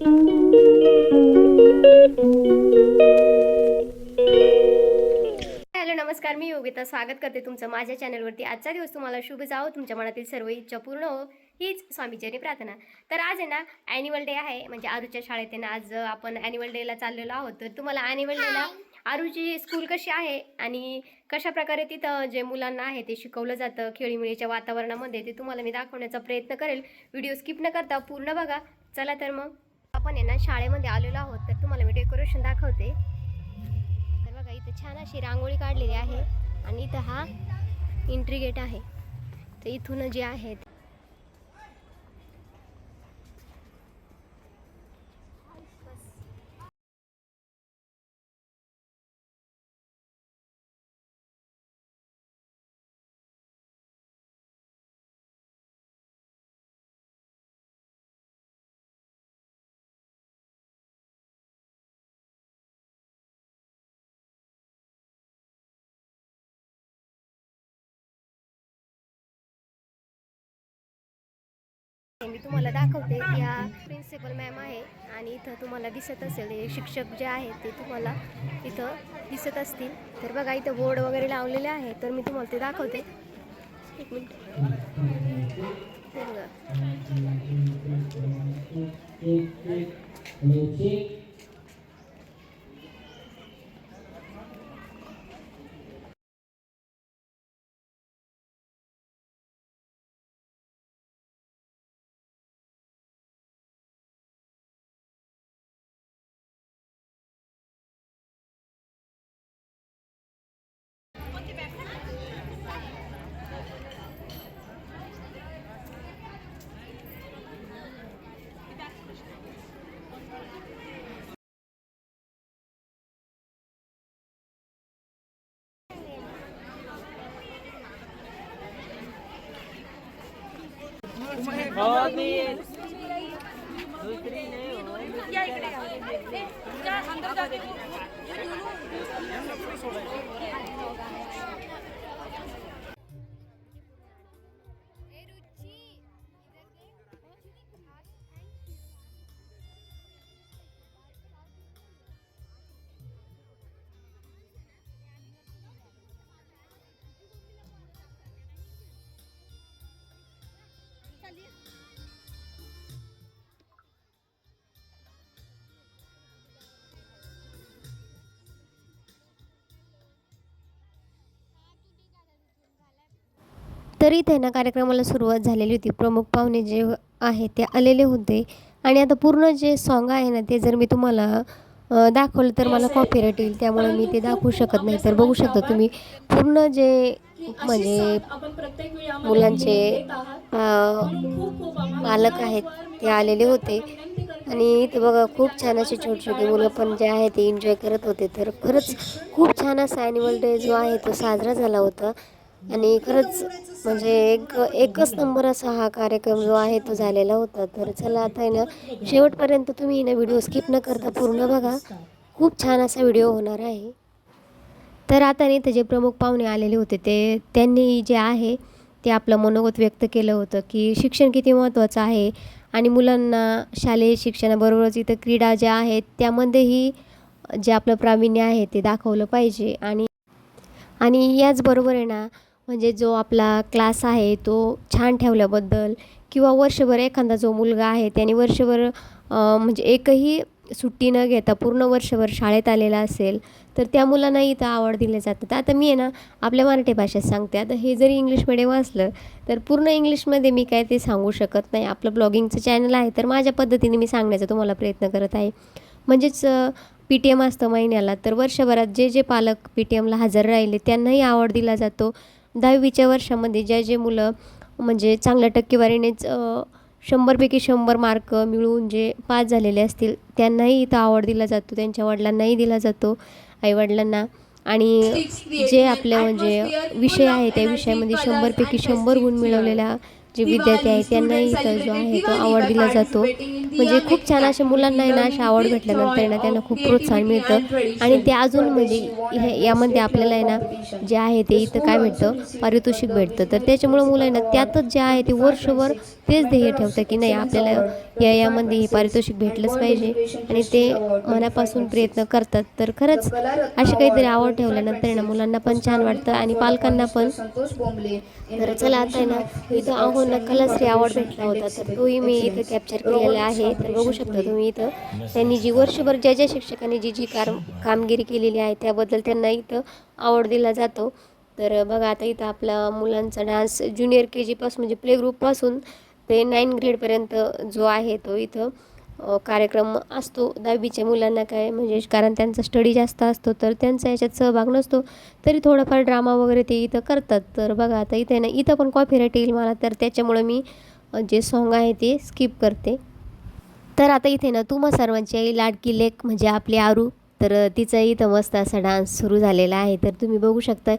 Hello नमस्कार. मी योगिता स्वागत करते तुमचं माझ्या चॅनलवरती. आजचा दिवस तुम्हाला शुभ जावो. तुमच्या मनातील सर्व इच्छा पूर्ण हो हीच स्वामीचरणी प्रार्थना. तर आज आहे ना ॲन्युअल डे आहे. म्हणजे आरूच्या शाळेत आहे ना आज आपण ॲन्युअल डेला चाललेलो आहोत. तर तुम्हाला ॲन्युअल डेला आरूची स्कूल कशी आहे आणि कशा प्रकारे तिथं जे मुलांना आहे ते शिकवलं जातं खेळीमेळीच्या वातावरणामध्ये ते तुम्हाला मी दाखवण्याचा प्रयत्न करेल. व्हिडिओ स्किप न करता पूर्ण बघा. चला तर मग. आपण आहे ना शाळेमध्ये आलेलो आहोत तर तुम्हाला मी डेकोरेशन दाखवते. तर बघा इथं छान अशी रांगोळी काढलेली आहे आणि इथं हा एंट्री गेट आहे. तर इथून जे आहेत मी तुम्हाला दाखवते या प्रिन्सिपल मॅम आहे आणि इथं तुम्हाला दिसत असेल हे शिक्षक जे आहेत ते तुम्हाला इथं दिसत असतील तर बघा इथं बोर्ड वगैरे लावलेले आहे तर मी तुम्हाला ते दाखवते एक मिनिट हे तर इथे ना कार्यक्रमाला सुरुवात झालेली होती. प्रमुख पाहुणे जे आहे ते आलेले होते. आणि आता पूर्ण जे सॉन्ग आहे ना ते जर मी तुम्हाला दाखवलं तर मला कॉपीराईट येईल. त्यामुळे मी ते दाखवू शकत नाही. तर बघू शकता तुम्ही पूर्ण जे म्हणजे मुलांचे पालक आहेत ते आलेले होते. आणि ते बघा खूप छान असे छोटे छोटे मुलं पण जे आहे ते एन्जॉय करत होते. तर खरंच खूप छान असा ॲन्युअल डे जो आहे तो साजरा झाला होता. आणि खरंच म्हणजे एक एकच नंबर असा हा कार्यक्रम जो आहे तो झालेला होता. तर चला आता आहे ना शेवटपर्यंत तुम्ही ना व्हिडिओ स्किप न करता पूर्ण बघा. खूप छान असा व्हिडिओ होणार आहे. तर आता नाही इथं जे प्रमुख पाहुणे आलेले होते ते त्यांनी जे आहे ते आपलं मनोगत व्यक्त केलं होतं की शिक्षण किती महत्त्वाचं आहे आणि मुलांना शालेय शिक्षणाबरोबरच इथं क्रीडा ज्या आहेत त्यामध्येही जे आपलं प्रावीण्य आहे ते दाखवलं पाहिजे. आणि आणि याचबरोबर आहे ना म्हणजे जो आपला क्लास आहे तो छान ठेवल्याबद्दल किंवा वर्षभर एखादा जो मुलगा आहे त्याने वर्षभर म्हणजे एकही सुट्टी न घेता पूर्ण वर्षभर शाळेत आलेला असेल तर त्या मुलांना इथं आवड दिली जातात. तर आता मी आहे ना आपल्या मराठी भाषेत सांगते. आता हे जरी इंग्लिश मिडियम असलं तर पूर्ण इंग्लिशमध्ये मी काय ते सांगू शकत नाही. आपलं ब्लॉगिंगचं चॅनल आहे तर माझ्या पद्धतीने मी सांगण्याचा तुम्हाला प्रयत्न करत आहे. म्हणजेच पी टी एम असतं महिन्याला तर वर्षभरात जे जे पालक पी टी एमला हजर राहिले त्यांनाही आवड दिला जातो. दहावीच्या वर्षामध्ये ज्या जे मुलं म्हणजे चांगल्या टक्केवारीनेच शंभरपैकी शंभर मार्क मिळवून जे पास झालेले असतील त्यांनाही इथं आवड दिला जातो त्यांच्या वडिलांनाही दिला जातो आईवडिलांना. आणि जे आपले म्हणजे विषय आहे त्या विषयामध्ये शंभरपैकी शंभर गुण मिळवलेल्या जे विद्यार्थी आहेत त्यांनाही इथं जो आहे तो आवड दिला जातो. म्हणजे खूप छान अशा मुलांना आहे ना अशा आवड भेटल्यानंतर ना त्यांना खूप प्रोत्साहन मिळतं. आणि ते अजून म्हणजे यामध्ये आपल्याला आहे ना जे आहे ते इथं काय भेटतं? पारितोषिक भेटतं. तर त्याच्यामुळं मुलं आहे ना त्यातच जे आहे ते वर्षभर तेच ध्येय ठेवतं की नाही आपल्याला या यामध्ये हे पारितोषिक भेटलंच पाहिजे. आणि ते मनापासून प्रयत्न करतात. तर खरंच अशी काहीतरी आवड ठेवल्यानंतर आहे ना मुलांना पण छान वाटतं आणि पालकांना पण. तर चला आता आहे ना इथं आहोंना कलाश्री अवॉर्ड भेटला होता. तर तोही मी इथं कॅप्चर केलेला आहे. तर बघू शकता तुम्ही इथं त्यांनी जी वर्षभर ज्या ज्या शिक्षकांनी जी जी कार कामगिरी केलेली आहे त्याबद्दल त्यांना इथं आवड दिला जातो. तर बघा आता इथं आपला मुलांचा डान्स ज्युनियर के जीपासून म्हणजे प्ले ग्रुपपासून ते नाईन ग्रेडपर्यंत जो आहे तो इथं कार्यक्रम असतो. दहावीच्या मुलांना काय म्हणजे कारण त्यांचा स्टडी जास्त असतो तर त्यांचा याच्यात सहभाग नसतो. तरी थोडाफार ड्रामा वगैरे ते इथं करतात. तर बघा आता इथे ना इथं पण कॉपीराईट येईल मला तर त्याच्यामुळं मी जे सॉन्ग आहे ते स्किप करते. तर आता इथे ना तुम्हा सर्वांची आई लाडकी लेक म्हणजे आपली आरू तर तिचा इथं मस्त असा डान्स सुरू झालेला आहे. तर तुम्ही बघू शकता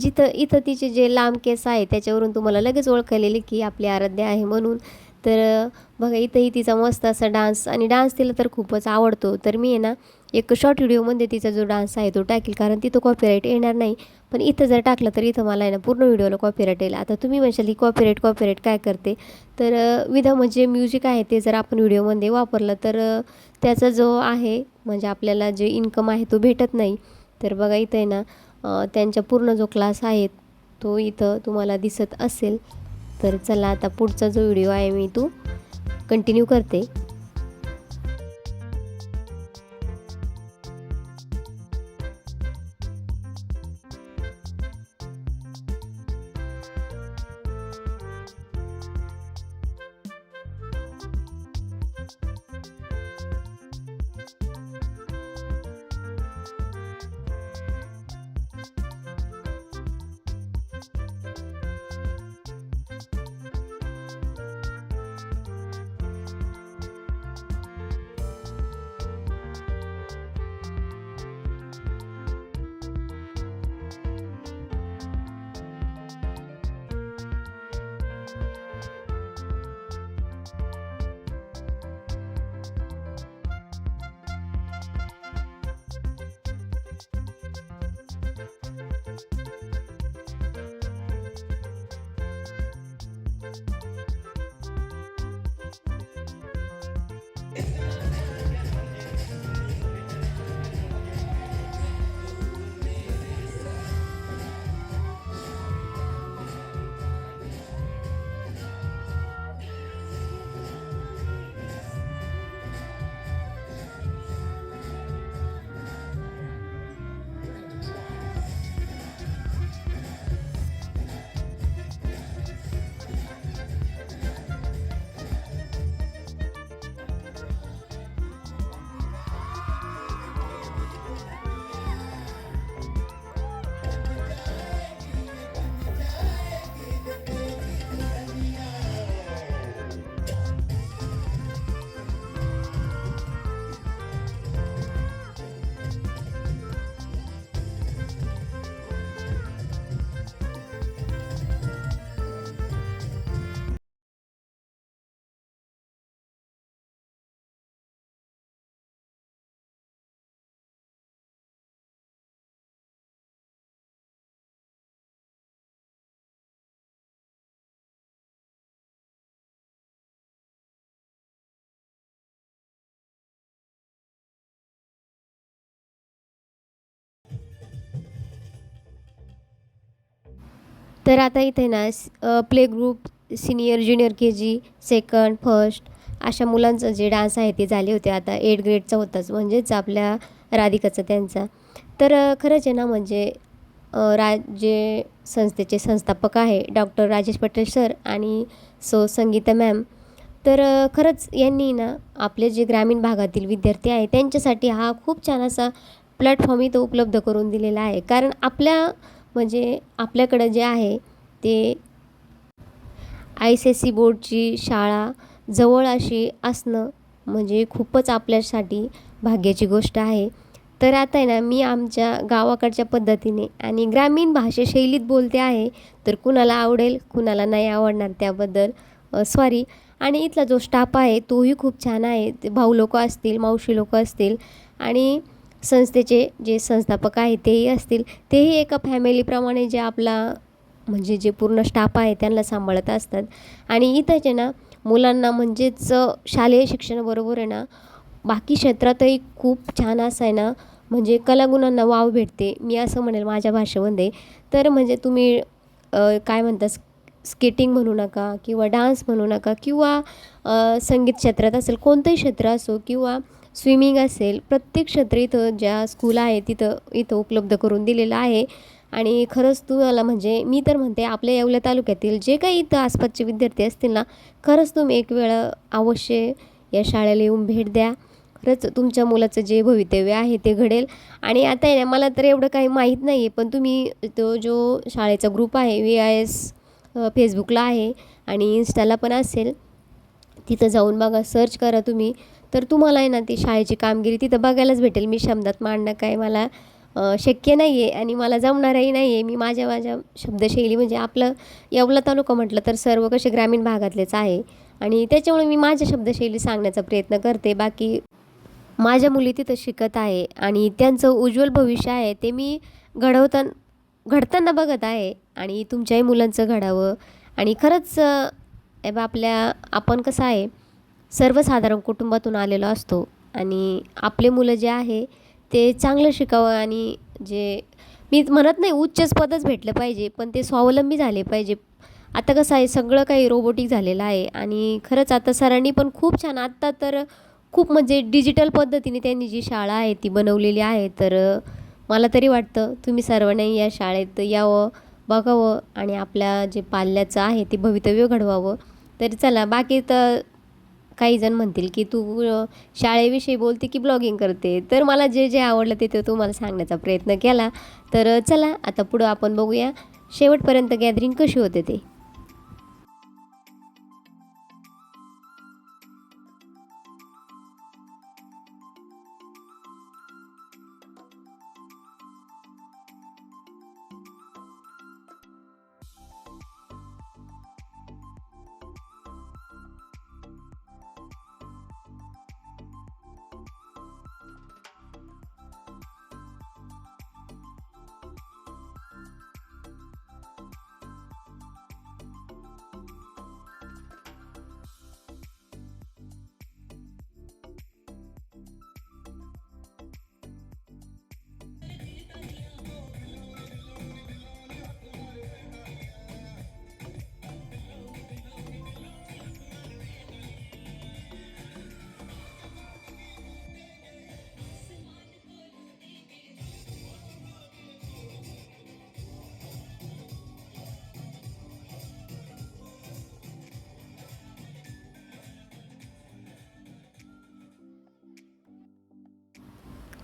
जिथं इथं तिचे जे लांब केस आहे त्याच्यावरून तुम्हाला लगेच ओळखलेले की आपली आराध्या आहे म्हणून. तर बघा इथंही तिचा मस्त असा डान्स आणि डान्स तिला तर खूपच आवडतो. तर मी आहे ना एक शॉर्ट व्हिडिओमध्ये तिचा जो डान्स आहे तो टाकेल कारण तिथं कॉपीराईट येणार नाही. पण इथं जर टाकलं तर इथं मला आहे ना पूर्ण व्हिडिओला कॉपीराईट येईल. आता तुम्ही म्हणशाल ही कॉपीराईट कॉपीराईट काय करते? तर विधा म्हणजे म्युझिक आहे ते जर आपण व्हिडिओमध्ये वापरलं तर त्याचा जो आहे म्हणजे आपल्याला जे इन्कम आहे तो भेटत नाही. तर बघा इथं आहे ना त्यांच्या पूर्ण जो क्लास आहे तो इथं तुम्हाला दिसत असेल. तर चला आता पुढचा जो व्हिडिओ आहे मी तो कंटिन्यू करते. तर आता इथे ना play group senior junior K G second first अशा मुलांचं जे डान्स आहे ते झाले होते आता एट ग्रेडचा होताच म्हणजेच आपल्या राधिकाचा त्यांचा. तर खरंच आहे ना म्हणजे अ, रा जे संस्थेचे संस्थापक आहे डॉक्टर राजेश पटेल सर आणि सो संगीता मॅम तर खरंच यांनी ना आपले जे ग्रामीण भागातील विद्यार्थी आहे त्यांच्यासाठी हा खूप छान असा प्लॅटफॉर्म इथं उपलब्ध करून दिलेला आहे. कारण आपल्या म्हणजे आपल्याकडं जे आहे ते आय सी एस सी बोर्डची शाळा जवळ अशी असणं म्हणजे खूपच आपल्यासाठी भाग्याची गोष्ट आहे. तर आता आहे ना मी आमच्या गावाकडच्या पद्धतीने आणि ग्रामीण भाषेशैलीत बोलते आहे तर कुणाला आवडेल कुणाला नाही आवडणार त्याबद्दल सॉरी आणि इथला जो स्टाफ आहे तोही खूप छान आहे. ते भाऊ लोक असतील मावशी लोक असतील आणि संस्थेचे जे संस्थापक आहेत तेही असतील. तेही एका फॅमिलीप्रमाणे जे आपला म्हणजे जे पूर्ण स्टाफ आहे त्यांना सांभाळत असतात. आणि इथं ना मुलांना म्हणजेच शालेय शिक्षणाबरोबर आहे ना बाकी क्षेत्रातही खूप छान असं आहे ना म्हणजे कलागुणांना वाव भेटते. मी असं म्हणेल माझ्या भाषेमध्ये. तर म्हणजे तुम्ही काय म्हणता स्केटिंग म्हणू नका किंवा डान्स म्हणू नका किंवा संगीत क्षेत्रात असेल कोणतंही क्षेत्र असो किंवा स्विमिंग असेल प्रत्येक क्षेत्र इथं ज्या स्कूल आहे तिथं इथं उपलब्ध करून दिलेलं आहे. आणि खरंच तुम्हाला म्हणजे मी तर म्हणते आपल्या येवल्या तालुक्यातील जे काही इथं आसपासचे विद्यार्थी असतील ना खरंच तुम्ही एक वेळा अवश्य या शाळेला येऊन भेट द्या. खरंच तुमच्या मुलाचं जे भवितव्य आहे ते घडेल. आणि आता आहे मला तर एवढं काही माहीत नाही आहे पण तुम्ही तो जो शाळेचा ग्रुप आहे व्ही आय एस फेसबुकला आहे आणि इन्स्टाला पण असेल तिथं जाऊन बघा सर्च करा तुम्ही. तर तुम्हाला आहे ना ती शाळेची कामगिरी तिथं बघायलाच भेटेल. मी शब्दात मांडणं काय मला शक्य नाही आहे आणि मला जमणारही नाही आहे मी माझ्या माझ्या शब्दशैली म्हणजे आपलं येवला तालुका म्हटलं तर सर्व कसे ग्रामीण भागातलेच आहे. आणि त्याच्यामुळे मी माझ्या शब्दशैली सांगण्याचा प्रयत्न करते. बाकी माझ्या मुली तिथं शिकत आहे आणि त्यांचं उज्ज्वल भविष्य आहे ते मी घडवताना घडताना बघत आहे आणि तुमच्याही मुलांचं घडावं. आणि खरंच आपल्या आपण कसं आहे सर्वसाधारण कुटुंबातून आलेलो असतो. आणि आपले मुलं जे आहे ते चांगलं शिकावं आणि जे मी म्हणत नाही उच्चच पदच भेटलं पाहिजे पण ते स्वावलंबी झाले पाहिजे. आता कसं आहे सगळं काही रोबोटिक झालेलं आहे आणि खरंच आता सरांनी पण खूप छान आत्ता तर खूप म्हणजे डिजिटल पद्धतीने त्यांनी जी शाळा आहे ती बनवलेली आहे तर मला तरी वाटतं तुम्ही सर्वांनी या शाळेत यावं बघावं आणि आपल्या जे पाल्याचं आहे ते भवितव्य घडवावं. तरी चला बाकी तर काही जण म्हणतील की तू शाळेविषयी बोलते की ब्लॉगिंग करते. तर मला जे जे आवडलं ते ते तुम्हाला सांगण्याचा प्रयत्न केला. तर चला आता पुढं आपण बघूया. शेवटपर्यंत गॅदरिंग कशी होते ते.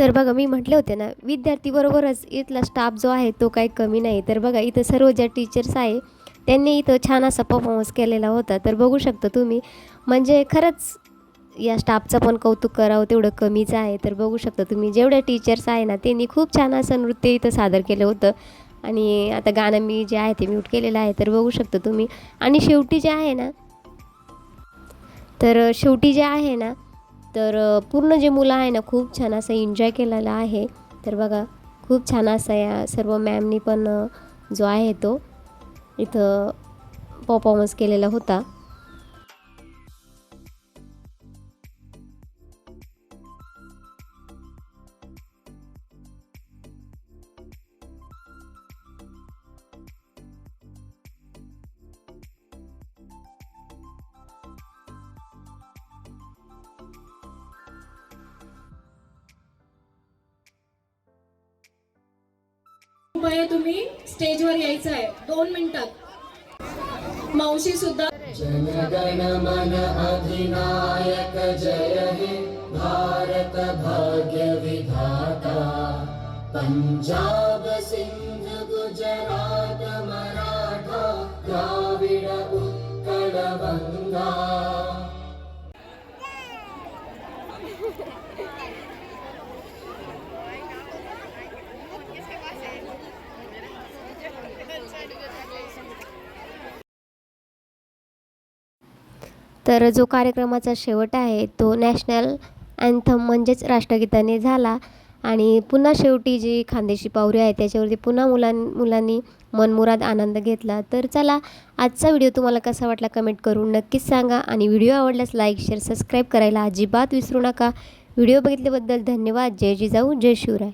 तर बघा मी म्हटले होते ना विद्यार्थीबरोबरच इथला स्टाफ जो आहे तो काही कमी नाही. तर बघा इथं सर्व ज्या टीचर्स आहे त्यांनी इथं छान असा परफॉर्मन्स केलेला होता. तर बघू शकता तुम्ही म्हणजे खरंच या स्टाफचं पण कौतुक करावं तेवढं कमीच आहे. तर बघू शकता तुम्ही जेवढ्या टीचर्स आहे ना त्यांनी खूप छान असं नृत्य इथं सादर केलं होतं. आणि आता गाणं मी जे आहे ते म्यूट केलेलं आहे तर बघू शकता तुम्ही. आणि शेवटी जे आहे ना तर शेवटी जे आहे ना तर पूर्ण जे मुलं आहे ना खूप छान असं एन्जॉय केलेलं आहे. तर बघा खूप छान असा या सर्व मॅमनी पण जो आहे तो इथं परफॉर्मन्स केलेला होता. कृपया तुम्ही स्टेजवर यायचं आहे दोन मिनिटात मावशी सुद्धा जनगणमन अधिनायक जय हे भारत भाग्य विधाता। पंजाब सिंध गुजरात मराठा द्राविड उत्कल बंगा। तर जो कार्यक्रमाचा शेवट आहे तो नॅशनल अँथम म्हणजेच राष्ट्रगीताने झाला. आणि पुन्हा शेवटी जी खानदेशी पावरी आहे त्याच्यावरती पुन्हा मुलां मुलांनी मनमुराद आनंद घेतला. तर चला आजचा व्हिडिओ तुम्हाला कसा वाटला कमेंट करून नक्कीच सांगा. आणि व्हिडिओ आवडल्यास लाईक शेअर सबस्क्राईब करायला अजिबात विसरू नका. व्हिडिओ बघितल्याबद्दल धन्यवाद. जय जिजाऊ जय शिवराय.